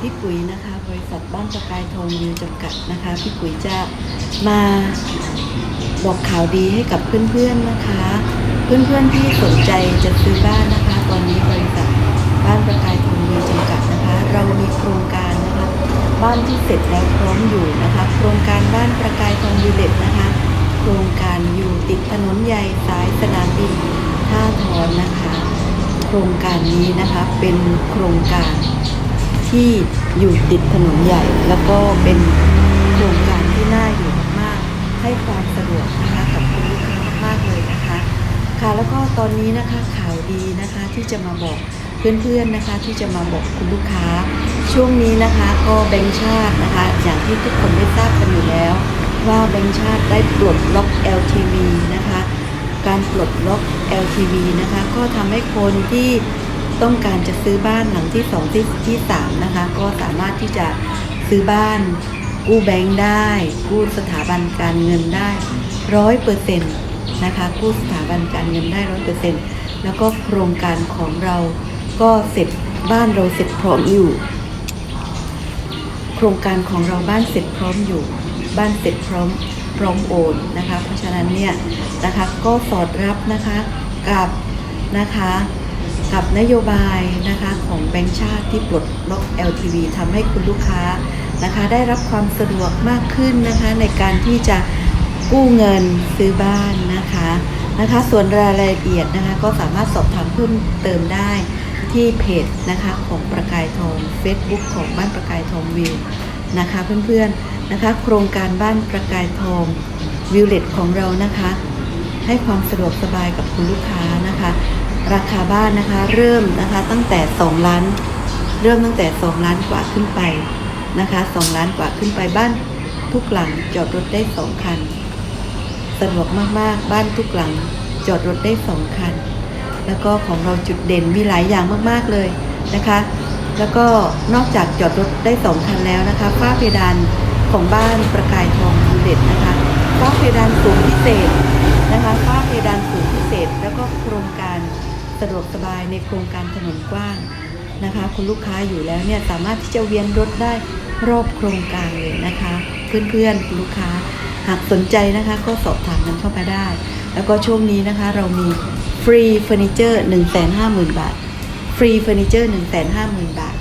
พี่กุ๋ยนะคะบริษัทบ้านประกายทองวิวจำกัดนะคะพี่กุ๋ยจะมาบอกข่าวดีให้กับเพื่อนๆนะคะ เพื่อนๆที่สนใจจะซื้อบ้านนะคะ ตอนนี้บริษัทบ้านประกายทองวิวจำกัดนะคะ เรามีโครงการนะคะ บ้านที่เสร็จแล้วพร้อมอยู่นะคะ โครงการบ้านประกายทองวิลเลจนะคะ โครงการอยู่ติดถนนใหญ่สายสนามบินท่าทอนนะคะ โครงการนี้นะคะเป็นโครงการที่อยู่ติดถนนใหญ่ แล้วก็เป็นโครงการที่น่าอยู่มากๆให้ความสะดวกนะคะกับคุณลูกค้ามากๆเลยนะคะ ค่ะแล้วก็ตอนนี้นะคะข่าวดีนะคะที่จะมาบอกเพื่อนๆนะคะที่จะมาบอกคุณลูกค้า ช่วงนี้นะคะก็แบงค์ชาตินะคะอย่างที่ทุกคนได้ทราบกันอยู่แล้ว ว่าแบงค์ชาติได้ปลดล็อก LTV นะคะ การปลดล็อก LTV นะคะ ก็ทำให้คนที่ต้องการจะซื้อบ้านหลังที่2ที่ที่3นะคะ ก็สามารถที่จะซื้อบ้าน กู้แบงค์ได้ กู้สถาบันการเงินได้ร้อยเปอร์เซ็นต์นะคะ กู้สถาบันการเงินได้ร้อยเปอร์เซ็นต์แล้วก็โครงการของเราก็เสร็จบ้านเราเสร็จพร้อมอยู่ โครงการของเราบ้านเสร็จพร้อมอยู่ บ้านเสร็จพร้อม พร้อมโอนนะคะ เพราะฉะนั้นเนี่ยนะคะก็สอดรับนะคะกับนะคะกับนโยบายนะคะของแบงก์ชาติที่ปลดล็อก LTV ทำให้คุณลูกค้านะคะได้รับความสะดวกมากขึ้นนะคะในการที่จะกู้เงินซื้อบ้านนะคะนะคะ ส่วนรายละเอียดนะคะก็สามารถสอบถามเพิ่มเติมได้ที่เพจนะคะของประกายทอง Facebook ของบ้านประกายทองวิวนะคะเพื่อนๆ นะคะ โครงการบ้านประกายทองวิวเลตของเรานะคะ ให้ความสะดวกสบายกับคุณลูกค้านะคะ ราคาบ้านนะคะเริ่มนะคะตั้งแต่ 2 ล้าน เริ่มตั้งแต่ 2 ล้านกว่าขึ้นไปนะคะ2ล้านกว่าขึ้นไปบ้านทุกหลังจอดรถได้ 2 คันสะดวกมากๆ บ้านทุกหลังจอดรถได้ 2 คัน แล้วก็ของเราจุดเด่นมีหลายอย่างมากๆเลยนะคะ แล้วก็นอกจากจอดรถได้สองคันแล้วนะคะฝ้าเพดาน ของบ้านประกายทองดูเด็ดนะคะฝ้าเพดานสูงพิเศษนะคะฝ้าเพดานสูงพิเศษ แล้วก็โครงการสะดวกสบายในโครงการถนนกว้างนะคะ คุณลูกค้าอยู่แล้วเนี่ยสามารถที่จะเวียนรถได้รอบโครงการเลยนะคะ เพื่อนๆคุณลูกค้าหากสนใจนะคะ ก็สอบถามกันเข้ามาได้ แล้วก็ช่วงนี้นะคะเรามีฟรีเฟอร์นิเจอร์1 5 0 0 0 0 บาท ฟรีเฟอร์นิเจอร์1 5 0 0 0 0 บาท